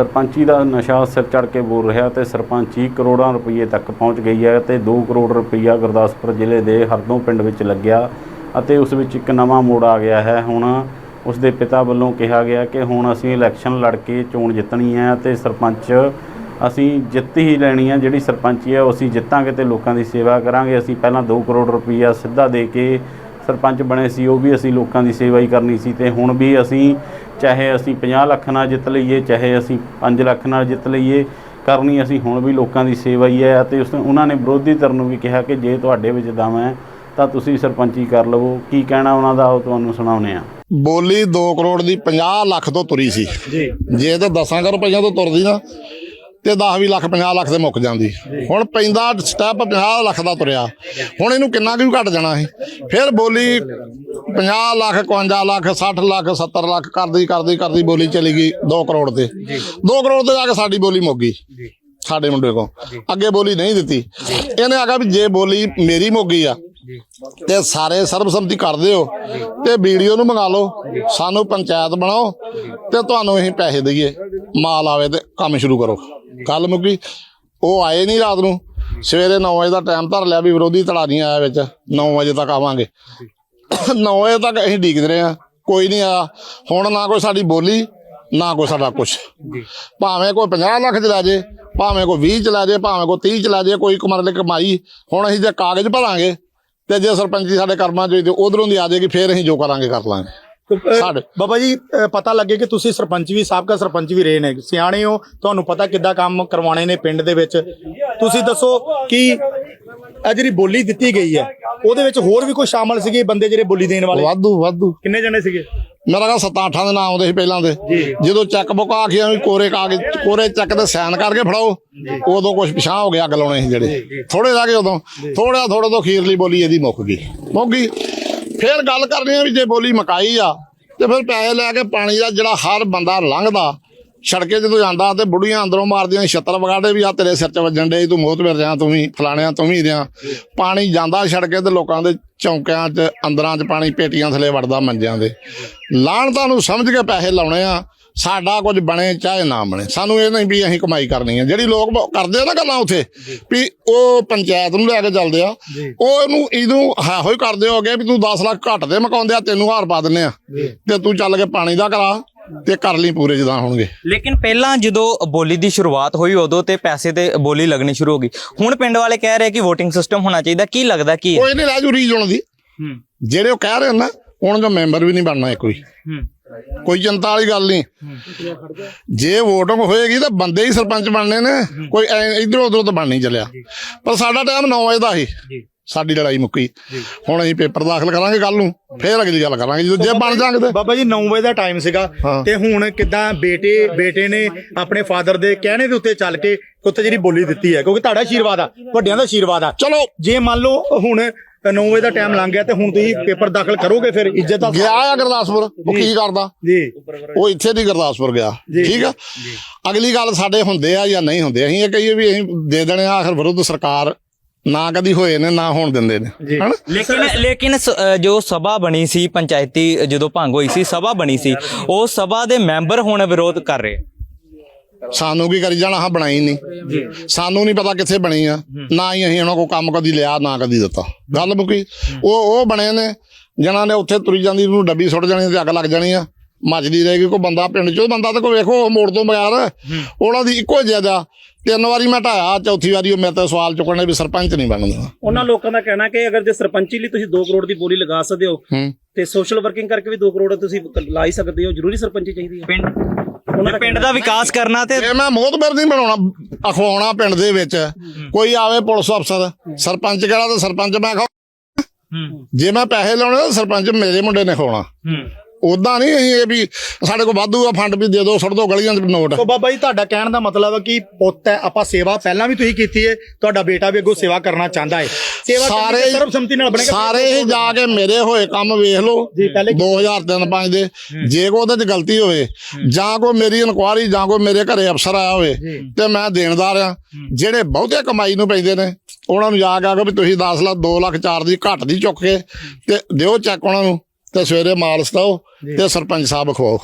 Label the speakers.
Speaker 1: ਸਰਪੰਚੀ ਦਾ ਨਸ਼ਾ ਸਿਰ ਚੜ ਕੇ ਬੋਲ ਰਿਹਾ ਤੇ ਸਰਪੰਚੀ ਕਰੋੜਾਂ ਰੁਪਏ ਤੱਕ ਪਹੁੰਚ ਗਈ ਹੈ ਤੇ 2 ਕਰੋੜ ਰੁਪਈਆ ਗੁਰਦਾਸਪੁਰ ਜ਼ਿਲ੍ਹੇ ਦੇ ਹਰਦੋਂ ਪਿੰਡ ਵਿੱਚ ਲੱਗਿਆ ਅਤੇ ਉਸ ਵਿੱਚ ਇੱਕ ਨਵਾਂ ਮੋੜ ਆ ਗਿਆ ਹੈ। ਹੁਣ ਉਸ ਦੇ ਪਿਤਾ ਵੱਲੋਂ ਕਿਹਾ ਗਿਆ ਕਿ ਹੁਣ ਅਸੀਂ ਇਲੈਕਸ਼ਨ ਲੜ ਕੇ ਚੋਣ ਜਿੱਤਣੀ ਹੈ ਤੇ ਸਰਪੰਚ ਅਸੀਂ ਜਿੱਤ ਹੀ ਲੈਣੀ ਹੈ। ਜਿਹੜੀ ਸਰਪੰਚੀ ਹੈ ਉਹ ਅਸੀਂ ਜਿੱਤਾਂਗੇ ਤੇ ਲੋਕਾਂ ਦੀ ਸੇਵਾ ਕਰਾਂਗੇ। ਅਸੀਂ ਪਹਿਲਾਂ 2 ਕਰੋੜ ਰੁਪਈਆ ਸਿੱਧਾ ਦੇ ਕੇ ਸਰਪੰਚ ਬਣੇ ਸੀ ਉਹ ਵੀ ਅਸੀਂ ਲੋਕਾਂ ਦੀ ਸੇਵਾ ਹੀ ਕਰਨੀ ਸੀ ਤੇ ਹੁਣ ਵੀ ਅਸੀਂ ਚਾਹੇ ਅਸੀਂ 50 ਲੱਖ ਨਾਲ ਜਿੱਤ ਲਈਏ ਚਾਹੇ ਅਸੀਂ 5 ਲੱਖ ਨਾਲ ਜਿੱਤ ਲਈਏ ਕਰਨੀ ਅਸੀਂ ਹੁਣ ਵੀ ਲੋਕਾਂ ਦੀ ਸੇਵਾ ਹੀ ਹੈ ਅਤੇ ਉਸ ਉਹਨਾਂ ਨੇ ਵਿਰੋਧੀ ਧਿਰ ਨੂੰ ਵੀ ਕਿਹਾ ਕਿ ਜੇ ਤੁਹਾਡੇ ਵਿੱਚ ਦਮ ਹੈ ਤਾਂ ਤੁਸੀਂ ਸਰਪੰਚੀ ਕਰ ਲਵੋ। ਕੀ ਕਹਿਣਾ ਉਹਨਾਂ ਦਾ ਉਹ ਤੁਹਾਨੂੰ ਸੁਣਾਉਨੇ ਆ
Speaker 2: ਬੋਲੀ 2 ਕਰੋੜ ਦੀ 50 ਲੱਖ ਤੋਂ ਤੁਰੀ ਸੀ।
Speaker 3: ਜੀ।
Speaker 2: ਜੇ ਤੇ 10000 ਰੁਪਈਆ ਤੋਂ ਤੁਰਦੀ ਨਾ ਤੇ 10 ਵੀ ਲੱਖ 50 ਲੱਖ ਤੇ ਮੁੱਕ ਜਾਂਦੀ। ਹੁਣ ਪੈਂਦਾ ਸਟੈਪ 50 ਲੱਖ ਦਾ ਤੁਰਿਆ। ਹੁਣ ਇਹਨੂੰ ਕਿੰਨਾ ਕੁ ਘਟ ਜਾਣਾ ਸੀ? ਫਿਰ ਬੋਲੀ 50 ਲੱਖ 51 ਲੱਖ 60 ਲੱਖ 70 ਲੱਖ ਕਰਦੀ ਕਰਦੀ ਕਰਦੀ ਬੋਲੀ ਚਲੀ ਗਈ 2 ਕਰੋੜ ਤੇ। 2 ਕਰੋੜ ਤੇ ਜਾ ਕੇ ਸਾਡੀ ਬੋਲੀ ਮੁੱਕ ਗਈ। ਸਾਡੇ ਮੁੰਡੇ ਕੋ ਅੱਗੇ ਬੋਲੀ ਨਹੀਂ ਦਿੱਤੀ। ਇਹਨੇ ਆਖਿਆ ਵੀ ਜੇ ਬੋਲੀ ਮੇਰੀ ਮੁੱਕ ਗਈ ਆ ਤੇ ਸਾਰੇ ਸਰਬਸੰਮਤੀ ਕਰਦੇ ਹੋ ਤੇ ਵੀਡੀਓ ਨੂੰ ਮੰਗਾ ਲਓ। ਸਾਨੂੰ ਪੰਚਾਇਤ ਬਣਾਓ। ਤੇ ਤੁਹਾਨੂੰ ਅਸੀਂ ਪੈਸੇ ਦਈਏ। ਮਾਲ ਆਵੇ ਤੇ ਕੰਮ ਸ਼ੁਰੂ ਕਰੋ। ਗੱਲ ਮੁੱਕੀ। ਉਹ ਆਏ ਨਹੀਂ ਰਾਤ ਨੂੰ। ਸਵੇਰੇ 9 ਵਜੇ ਦਾ ਟਾਈਮ ਧਰ ਲਿਆ ਵੀ ਵਿਰੋਧੀ ਧੜਾ ਨਹੀਂ ਆਇਆ ਵਿੱਚ। 9 ਵਜੇ ਤੱਕ ਆਵਾਂਗੇ। 9 ਵਜੇ ਤੱਕ ਅਸੀਂ ਡੀਕਦੇ ਰਹੇ ਆ ਕੋਈ ਨਹੀਂ ਆਇਆ। ਹੁਣ ਨਾ ਕੋਈ ਸਾਡੀ ਬੋਲੀ ਨਾ ਕੋਈ ਸਾਡਾ ਕੁਛ। ਭਾਵੇਂ ਕੋਈ 50 ਲੱਖ ਚ ਲੈ ਜੇ ਭਾਵੇਂ ਕੋਈ 20 ਚ ਲੈ ਜੇ ਭਾਵੇਂ ਕੋਈ 30 ਚ ਲੈ ਜੇ ਕੋਈ ਕਮਰ ਲਈ ਕਮਾਈ ਹੁਣ ਅਸੀਂ ਜੇ ਕਾਗਜ਼ ਭਰਾਂਗੇ ਤੇ ਜੇ ਸਰਪੰਚੀ ਸਾਡੇ ਕਰਮਾਂ ਚ ਹੋਈ ਤੇ ਉਧਰੋਂ ਦੀ ਆ ਜਾਏਗੀ ਫੇਰ ਅਸੀਂ ਜੋ ਕਰਾਂਗੇ ਕਰ ਲਾਂਗੇ। ਸਾਡੇ
Speaker 3: ਬਾਬਾ ਜੀ ਅ, ਪਤਾ ਲੱਗੇ ਕਿ ਤੁਸੀਂ ਸਰਪੰਚ ਵੀ ਸਾਬਕਾ ਸਰਪੰਚ ਵੀ ਰਹੇ ਨੇ। ਸਿਆਣੇ ਹੋ ਤੁਹਾਨੂੰ ਪਤਾ ਕਿੱਦਾਂ ਕੰਮ ਕਰਵਾਉਣੇ ਨੇ ਪਿੰਡ ਦੇ ਵਿੱਚ। ਤੁਸੀਂ ਦੱਸੋ ਕਿ ਇਹ ਜਿਹੜੀ ਬੋਲੀ ਦਿੱਤੀ ਗਈ ਹੈ ਉਹਦੇ ਵਿੱਚ ਹੋਰ ਵੀ ਕੋਈ ਸ਼ਾਮਲ ਸੀਗੇ ਬੰਦੇ ਜਿਹੜੇ ਬੋਲੀ ਦੇਣ ਵਾਲੇ?
Speaker 2: ਵਾਧੂ ਵਾਧੂ।
Speaker 3: ਕਿੰਨੇ ਜਣੇ ਸੀਗੇ?
Speaker 2: ਮੇਰਾ ਕਾ ਸੱਤਾਂ ਅੱਠਾਂ ਦੇ ਨਾਮ ਆਉਂਦੇ ਸੀ ਪਹਿਲਾਂ ਦੇ। ਜਦੋਂ ਚੈੱਕ ਬੁੱਕ ਆਖੀਆਂ ਵੀ ਕੋਰੇ ਕਾਗਜ਼ ਕੋਰੇ ਚੈੱਕ ਤੇ ਸਾਈਨ ਕਰਕੇ ਫੜਾਓ ਉਦੋਂ ਕੁਝ ਪਿਛਾਂ ਹੋ ਗਿਆ ਅੱਗ ਲਾਉਣੇ ਸੀ ਜਿਹੜੇ। ਥੋੜੇ ਰਹਿ ਗਏ ਉਦੋਂ। ਥੋੜਾ ਥੋੜਾ ਤੋਂ ਖੀਰਲੀ ਬੋਲੀ ਇਹਦੀ ਮੁੱਕ ਗਈ। ਮੁੱਕ ਗਈ। ਫਿਰ ਗੱਲ ਕਰਨੀ ਆ ਵੀ ਜੇ ਬੋਲੀ ਮਕਾਈ ਆ, ਤੇ ਫਿਰ ਪੈਸੇ ਲੈ ਕੇ ਪਾਣੀ ਦਾ ਜਿਹੜਾ ਹਰ ਬੰਦਾ ਲੰਘਦਾ, ਸੜਕੇ ਜਦੋਂ ਜਾਂਦਾ ਤੇ ਬੁੜੀਆਂ ਅੰਦਰੋਂ ਮਾਰਦੀਆਂ, ਛੱਤਰ ਵਗਾੜੇ ਵੀ ਆ, ਤੇਰੇ ਸਿਰ 'ਚ ਵੱਜਣ ਡੇ ਤੂੰ ਮੋਤ ਮਿਰ ਰਿਆਂ, ਤੂੰ ਵੀ ਫਲਾਣਿਆਂ, ਤੂੰ ਵੀ ਰਿਆਂ। ਪਾਣੀ ਜਾਂਦਾ ਸੜਕੇ ਤੇ ਲੋਕਾਂ ਦੇ ਚੌਂਕਿਆਂ 'ਚ, ਅੰਦਰਾਂ 'ਚ ਪਾਣੀ, ਪੇਟੀਆਂ ਥੱਲੇ ਵੜਦਾ ਮੰਜਿਆਂ ਦੇ। ਲਾਹਣਤਾਂ ਤੁਹਾਨੂੰ ਸਮਝ ਕੇ ਪੈਸੇ ਲਾਉਣੇ ਆ ਸਾਡਾ ਕੁਝ ਬਣੇ ਚਾਹੇ ਨਾ ਬਣੇ। ਸਾਨੂੰ ਇਹ ਨਹੀਂ ਵੀ ਅਸੀਂ ਕਮਾਈ ਕਰਨੀ ਹੈ ਜਿਹੜੀ ਲੋਕ ਕਰਦੇ ਆ ਨਾ ਗੱਲਾਂ ਉਥੇ ਵੀ ਉਹ ਪੰਚਾਇਤ ਨੂੰ ਲੈ ਕੇ ਚੱਲਦੇ ਆ। ਉਹ ਇਹਨੂੰ ਇਹਨੂੰ ਹਾਹੋ ਹੀ ਕਰਦੇ ਹੋਗੇ ਵੀ ਤੂੰ 10 ਲੱਖ ਘੱਟ ਦੇ ਮਕਾਉਂਦੇ ਆ ਤੈਨੂੰ ਹਾਰ ਪਾ ਦਿੰਨੇ ਆ। ਤੇ ਤੂੰ ਚੱਲ ਕੇ ਪਾਣੀ ਦਾ ਕਰਾ ਤੇ ਕਰ ਲਈ ਪੂਰੇ ਜਿੱਦਾਂ ਹੋਣਗੇ।
Speaker 4: ਲੇਕਿਨ ਪਹਿਲਾਂ ਜਦੋਂ ਬੋਲੀ ਦੀ ਸ਼ੁਰੂਆਤ ਹੋਈ ਉਦੋਂ ਤੇ ਪੈਸੇ ਤੇ ਬੋਲੀ ਲੱਗਣੀ ਸ਼ੁਰੂ ਹੋ ਗਈ। ਹੁਣ ਪਿੰਡ ਵਾਲੇ ਕਹਿ ਰਹੇ ਕਿ VOTING ਸਿਸਟਮ ਹੋਣਾ ਚਾਹੀਦਾ। ਕੀ ਲੱਗਦਾ ਕੀ
Speaker 2: ਕੋਈ ਨਹੀਂ ਰਾਜੂ ਰੀਜਨ ਦੀ।
Speaker 4: ਹੂੰ।
Speaker 2: ਜਿਹੜੇ ਉਹ ਕਹਿ ਰਹੇ ਨਾ ਉਹਨਾਂ ਦਾ ਮੈਂਬਰ ਵੀ ਨਹੀਂ ਬਣਨਾ ਕੋਈ।
Speaker 4: ਹੂੰ।
Speaker 2: ਕੋਈ ਚਿੰਤਾ ਵਾਲੀ ਗੱਲ ਨਹੀਂ। ਜੇ ਵੋਟਿੰਗ ਹੋਏਗੀ ਤਾਂ ਬੰਦੇ ਹੀ ਸਰਪੰਚ ਬਣਨੇ ਨੇ। ਕੋਈ ਇਧਰੋਂ ਉਧਰੋਂ ਤਾਂ ਬਣ ਨਹੀਂ ਚੱਲਿਆ। ਪਰ ਸਾਡਾ ਟਾਈਮ 9 ਵਜੇ ਦਾ ਸੀ।
Speaker 4: ਜੀ।
Speaker 2: ਸਾਡੀ ਲੜਾਈ ਮੁੱਕੀ। ਹੁਣ ਅਸੀਂ ਪੇਪਰ ਦਾਖਲ ਕਰਾਂਗੇ ਕੱਲ ਨੂੰ। ਫੇਰ ਅਗਲੀ ਗੱਲ ਕਰਾਂਗੇ। ਜਦੋਂ ਜੇ ਬਣ ਜਾਣਗੇ ਤੇ।
Speaker 3: ਬਾਬਾ ਜੀ 9 ਵਜੇ ਦਾ ਟਾਈਮ ਸੀਗਾ। ਤੇ ਹੁਣ ਕਿਦਾਂ ਬੇਟੇ ਬੇਟੇ ਨੇ ਆਪਣੇ ਫਾਦਰ ਦੇ ਕਹਿਣੇ ਦੇ ਉੱਤੇ ਚੱਲ ਕੇ ਉੱਤੇ ਜਿਹੜੀ ਬੋਲੀ ਦਿੱਤੀ ਹੈ। ਕਿਉਂਕਿ ਤੁਹਾਡਾ ਆਸ਼ੀਰਵਾਦ ਆ। ਵੱਡਿਆਂ ਦਾ ਆਸ਼ੀਰਵਾਦ ਆ।
Speaker 2: ਚਲੋ।
Speaker 3: ਜੇ ਮੰਨ ਲਓ ਹੁਣ 9 ਵਜੇ ਦਾ ਟਾਈਮ ਲੰਘ ਗਿਆ ਤੇ ਹੁਣ ਤੁਸੀਂ ਪੇਪਰ ਦਾਖਲ ਕਰੋਗੇ ਫਿਰ ਇੱਜ਼ਤ ਦਾ
Speaker 2: ਗਿਆ ਆ ਗੁਰਦਾਸਪੁਰ ਉਹ ਕੀ ਕਰਦਾ?
Speaker 3: ਜੀ।
Speaker 2: ਉਹ ਇੱਥੇ ਦੀ ਗੁਰਦਾਸਪੁਰ ਗਿਆ। ਠੀਕ ਆ? ਅਗਲੀ ਗੱਲ ਸਾਡੇ ਹੁੰਦੇ ਆ ਜਾਂ ਨਹੀਂ ਹੁੰਦੇ ਅਸੀਂ ਇਹ ਕਹੀਏ ਵੀ ਅਸੀਂ ਦੇ ਦੇਣੇ ਆ ਆਖਰ ਵਿਰੁੱਧ ਸਰਕਾਰ ਨਾ ਕਦੀ ਹੋਏ ਨੇ ਨਾ ਹੋਣ ਦਿੰਦੇ ਨੇ
Speaker 4: ਲੇਕਿਨ ਲੇਕਿਨ ਜੋ ਸਭਾ ਬਣੀ ਸੀ ਪੰਚਾਇਤੀ ਜਦੋਂ ਭੰਗ ਹੋਈ ਸੀ ਸਭਾ ਬਣੀ ਸੀ ਉਹ ਸਭਾ ਦੇ ਮੈਂਬਰ ਹੁਣ ਵਿਰੋਧ ਕਰ ਰਹੇ।
Speaker 2: ਸਾਨੂੰ ਕੀ ਕਰੀ ਜਾਣਾ ਹਾਂ ਬਣਾਈ ਨਹੀਂ ਸਾਨੂੰ ਨਹੀਂ ਪਤਾ ਕਿੱਥੇ ਬਣੀ ਆ। ਨਾ ਹੀ ਅਸੀਂ ਉਹਨਾਂ ਕੋ ਕੰਮ ਕਦੀ ਲਿਆ ਨਾ ਕਦੀ ਦਿੱਤਾ। ਗੱਲ ਮੁੱਕੀ। ਉਹ ਉਹ ਬਣੇ ਨੇ। ਜਿਹਨਾਂ ਨੇ ਉੱਥੇ ਤੁਰੀ ਜਾਂਦੀ ਨੂੰ ਡੱਬੀ ਸੁੱਟ ਜਾਣੀ ਤੇ ਅੱਗ ਲੱਗ ਜਾਣੀ ਆ। ਮੱਚਦੀ ਰਹੇਗੀ ਕੋਈ ਬੰਦਾ ਪਿੰਡ ਚੋਂ ਬੰਦਾ ਤੇ ਕੋਈ ਵੇਖੋ ਉਹ ਮੋੜ ਤੋਂ ਬਗੈਰ। ਉਹਨਾਂ ਦੀ ਇੱਕੋ ਜ਼ਿਆਦਾ ਤਿੰਨ ਵਾਰੀ ਮੈਂ ਢਾਇਆ ਚੌਥੀ ਵਾਰੀ ਉਹ ਮੇਰੇ ਤੇ ਸਵਾਲ ਚੁੱਕਣੇ ਵੀ ਸਰਪੰਚ ਨਹੀਂ ਬਣਦਾ
Speaker 5: ਉਹਨਾਂ ਲੋਕਾਂ ਦਾ ਕਹਿਣਾ ਕਿ ਅਗਰ ਜੇ ਸਰਪੰਚੀ ਲਈ ਤੁਸੀਂ 2 ਕਰੋੜ ਦੀ ਬੋਲੀ ਲਗਾ ਸਕਦੇ ਹੋ
Speaker 2: ਹੂੰ।
Speaker 5: ਤੇ ਸੋਸ਼ਲ ਵਰਕਿੰਗ ਕਰਕੇ ਵੀ 2 ਕਰੋੜ ਤੁਸੀਂ ਲਾ ਹੀ ਸਕਦੇ ਹੋ ਜ਼ਰੂਰੀ ਸਰਪੰਚੀ ਚਾਹੀਦੀ ਹੈ।
Speaker 4: ਪਿੰਡ ਪਿੰਡ ਦਾ ਵਿਕਾਸ ਕਰਨਾ ਤੇ
Speaker 2: ਜੇ ਮੈਂ ਮੋਹਤਬਰ ਨਹੀਂ ਬਣਾਉਣਾ ਅਖਵਾਉਣਾ ਪਿੰਡ ਦੇ ਵਿੱਚ ਕੋਈ ਆਵੇ ਪੁਲਿਸ ਅਫਸਰ ਸਰਪੰਚ ਕਿਹੜਾ ਤੇ ਸਰਪੰਚ ਮੈਂ ਖਾ ਜੇ ਮੈਂ ਪੈਸੇ ਲਾਉਣੇ ਤਾਂ ਸਰਪੰਚ ਮੇਰੇ ਮੁੰਡੇ ਨੇ ਖਵਾਉਣਾ। ਉਦਾਂ ਨਹੀਂ ਅਸੀਂ ਇਹ ਵੀ ਸਾਡੇ ਕੋਲ ਵਾਧੂ ਆ ਫੰਡ ਵੀ ਦੇ ਦਿਓ ਸੁੱਟ ਦਿਓ ਗਲੀਆਂ 'ਚ ਨੋਟ।
Speaker 3: ਸੋ ਬਾਬਾ ਜੀ ਤੁਹਾਡਾ ਕਹਿਣ ਦਾ ਮਤਲਬ ਹੈ ਕਿ ਪੁੱਤ ਹੈ ਆਪਾਂ ਸੇਵਾ ਪਹਿਲਾਂ ਵੀ ਤੁਸੀਂ ਕੀਤੀ ਹੈ ਤੁਹਾਡਾ ਬੇਟਾ ਵੀ ਅੱਗੋਂ ਸੇਵਾ ਕਰਨਾ ਚਾਹੁੰਦਾ ਹੈ ਸੇਵਾ
Speaker 2: ਸਾਰੇ
Speaker 3: ਸਰਬਸੰਮਤੀ ਨਾਲ ਬਣੇਗਾ
Speaker 2: ਸਾਰੇ ਹੀ ਜਾ ਕੇ ਮੇਰੇ ਹੋਏ ਕੰਮ ਵੇਖ ਲਓ
Speaker 3: ਜੀ, ਪਹਿਲੇ-
Speaker 2: 2003-5 ਦੇ ਜੇ ਕੋਈ ਉਹਦੇ 'ਚ ਗਲਤੀ ਹੋਵੇ ਜਾਂ ਕੋਈ ਮੇਰੀ ਇਨਕੁਆਰੀ ਜਾਂ ਕੋਈ ਮੇਰੇ ਘਰੇ ਅਫਸਰ ਆਇਆ ਹੋਵੇ ਤੇ ਮੈਂ ਦੇਣਦਾਰ ਆ। ਜਿਹੜੇ ਬਹੁਤੇ ਕਮਾਈ ਨੂੰ ਪੈਂਦੇ ਨੇ ਉਹਨਾਂ ਨੂੰ ਜਾ ਕੇ ਆਖੋ ਵੀ ਤੁਸੀਂ 10 ਲੱਖ 2 ਲੱਖ 4 ਦੀ ਘੱਟ ਦੀ ਚੁੱਕ ਕੇ ਤੇ ਦਿਓ ਚੈੱਕ ਉਹਨਾਂ ਨੂੰ। ਤੇ ਸਵੇਰੇ ਮਾਲ ਸਤਾਓ ਤੇ ਸਰਪੰਚ ਸਾਹਿਬ ਖਵਾਓ।